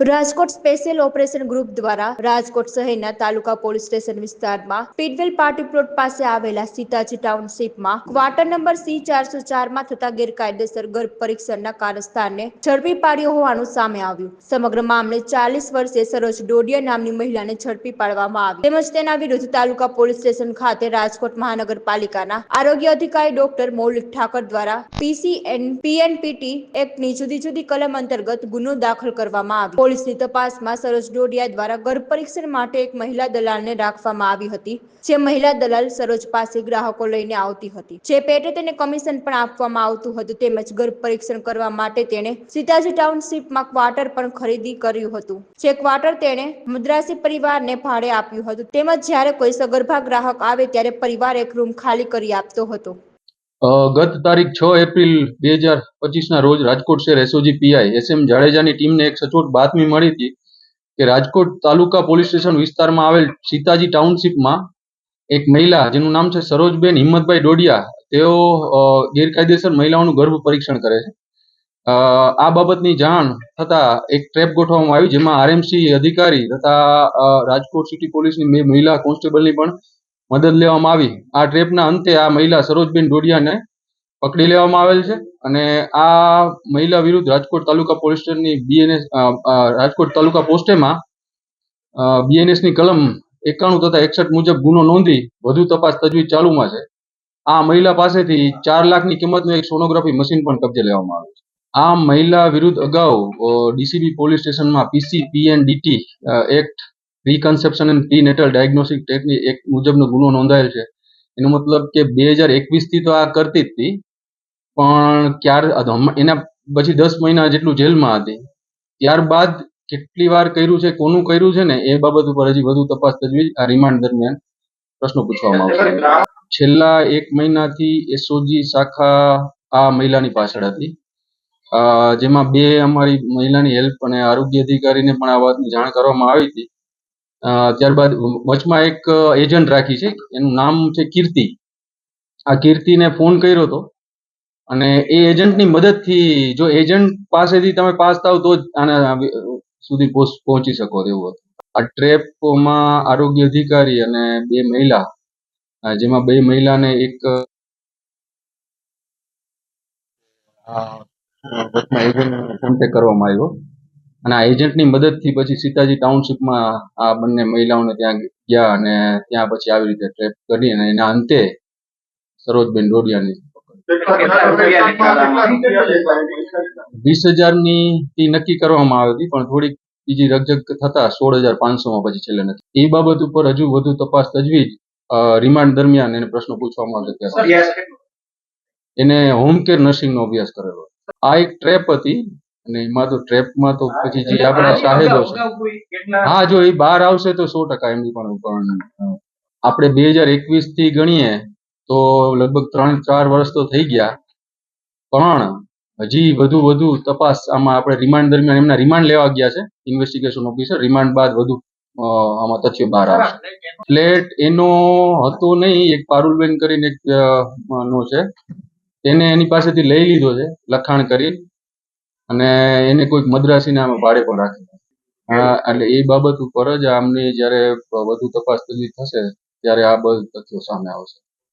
Rajkot special operation group દ્વારા રાજકોટ શહેરના તાલુકા police station વિસ્તારમાં પીડવેલ પાર્ટી પ્લોટ પાસે આવેલા સીતાજી ટાઉનશીપમાં ક્વાર્ટર નંબર સી ચારસો ચારમાં થતા ગેરકાયદેસર ગર્ભ પરીક્ષણના કારસ્થાનને ઝડપી પાડ્યો હોવાનું સામે આવ્યું. સમગ્ર મામલે ચાલીસ વર્ષે સરોજ ડોડિયા નામની મહિલાને ઝડપી પાડવામાં આવી. તેમજ તેના વિરુદ્ધ તાલુકા પોલીસ સ્ટેશન ખાતે રાજકોટ મહાનગરપાલિકાના આરોગ્ય અધિકારી ડોક્ટર મૌલિક ઠાકર દ્વારા પીસીએન પીએનપીટી એક્ટની જુદી જુદી કલમ અંતર્ગત ગુનો દાખલ કરવામાં આવ્યો. પોલીસની તપાસમાં સરોજ ડોડિયા દ્વારા ગર્ભ પરીક્ષણ માટે એક મહિલા દલાલને રાખવામાં આવી હતી, જે મહિલા દલાલ સરોજ પાસે ગ્રાહકો લઈને આવતી હતી. જે પેટે તેને કમિશન પણ આપવામાં આવતું હતું, તેમજ ગર્ભ પરીક્ષણ કરવા માટે તેણે સીતાજી ટાઉનશીપમાં ક્વાર્ટર પણ ખરીદી કર્યું હતું. જે ક્વાર્ટર તેણે મદ્રાસી પરિવારને ભાડે આપ્યું હતું, તેમજ જ્યારે કોઈ સગર્ભા ગ્રાહક આવે ત્યારે પરિવાર એક રૂમ ખાલી કરી આપતો હતો. ગત તારીખ છ એપ્રિલ બે હજાર પચીસના રોજ રાજકોટ શહેર એસઓજી પીઆઈ એસ એમ જાડેજાની ટીમને એક સચોટ બાતમી મળી હતી કે રાજકોટ તાલુકા પોલીસ સ્ટેશન વિસ્તારમાં આવેલ સીતાજી ટાઉનશીપમાં એક મહિલા જેનું નામ છે સરોજબેન હિંમતભાઈ ડોડિયા, તેઓ ગેરકાયદેસર મહિલાઓનું ગર્ભ પરીક્ષણ કરે છે. આ બાબતની જાણ થતા એક ટ્રેપ ગોઠવવામાં આવી જેમાં આરએમસી અધિકારી તથા રાજકોટ સિટી પોલીસની મહિલા કોન્સ્ટેબલની પણ મદદ લેવામાં આવી. આ ટ્રેપના અંતે આ મહિલા સરોજબેન ઢોડિયાને પકડી લેવામાં આવેલ છે અને આ મહિલા વિરુદ્ધ રાજકોટ તાલુકા પોલીસ બીએનએસ રાજકોટ તાલુકા પોસ્ટેમાં બીએનએસની કલમ એકાણું તથા એકસઠ મુજબ ગુનો નોંધી વધુ તપાસ તજવીજ ચાલુમાં છે. આ મહિલા પાસેથી ચાર લાખની કિંમતનું એક સોનોગ્રાફી મશીન પણ કબજે લેવામાં આવ્યું છે. આ મહિલા વિરુદ્ધ અગાઉ ડીસીબી પોલીસ સ્ટેશનમાં PC PNDT act reconception and pre natal diagnostic technique એક મુજબનો ગુનો નોંધાયેલ છે. એનો મતલબ કે બે હજાર એકવીસથી તો આ કરતી જ હતી, પણ ક્યાર એના પછી દસ મહિના જેટલું જેલમાં હતી. ત્યારબાદ કેટલી વાર કર્યું છે, કોનું કર્યું છે ને, એ બાબત ઉપર હજી વધુ તપાસ તજવીજ આ રિમાન્ડ દરમિયાન પ્રશ્નો પૂછવામાં આવશે. છેલ્લા એક મહિનાથી એસઓજી શાખા આ મહિલાની પાછળ હતી. જેમાં બે અમારી મહિલાની હેલ્પ અને આરોગ્ય અધિકારીને પણ આ વાતની જાણ કરવામાં આવી હતી. ત્યારબાદ વચમાં એક એજન્ટ રાખી છે. એનું નામ છે કીર્તિ. આ કીર્તિને ફોન કર્યો હતો અને એ એજન્ટની મદદથી, જો એજન્ટ પાસેથી તમે પાસ થાવ તો જ આના સુધી પહોંચ- શકો તેવું હતું. આ ટ્રેપમાં આરોગ્ય અધિકારી અને બે મહિલા જેમાં બે મહિલાને એક કોન્ટેક્ટ કરવામાં આવ્યો. અને આ એજન્ટની મદદથી પછી સીતાજી ટાઉનશીપમાં આ બંને મહિલાઓને ત્યાં ગયા અને ત્યાં પછી આવી રીતે ટ્રેપ કરી અને એના અંતે સરોજબેન ડોડિયાની વીસ હજારની ફી નક્કી કરવામાં આવી હતી પણ થોડીક બીજી રકજક થતા સોળ હજાર પાંચસો માં પછી છેલ્લે નથી. એ બાબત ઉપર હજુ વધુ તપાસ તજવીજ રિમાન્ડ દરમિયાન એને પ્રશ્નો પૂછવામાં આવ્યો એને હોમ કેર નર્સિંગ નો અભ્યાસ કરેલો. આ એક ટ્રેપ હતી અને એમાં તો ટ્રેપમાં તો પછી જે આપણા સાહેબો છે. હા જો એ બહાર આવશે તો સો ટકા એમની પણ પણ આપણે બે હજાર એકવીસથી ગણીએ તો લગભગ ત્રણ ચાર વર્ષ તો થઈ ગયા. પણ હજી વધુ વધુ તપાસ આમાં આપણે રિમાન્ડ દરમિયાન એમના રિમાન્ડ લેવા ગયા છે ઇન્વેસ્ટિગેશન ઓફિસર રિમાન્ડ બાદ વધુ આમાં તથ્યો બહાર આવશે. ફ્લેટ એનો હતો નહીં એક પારુલબેન કરીને એક નો છે. તેને એની પાસેથી લઈ લીધો છે લખાણ કરી. અને એને કોઈક મદ્રાસીને આમાં ભાડે પણ રાખી હા એટલે એ બાબત ઉપર જ આમની જ્યારે વધુ તપાસ થશે ત્યારે આ બધું તથ્યો સામે આવશે.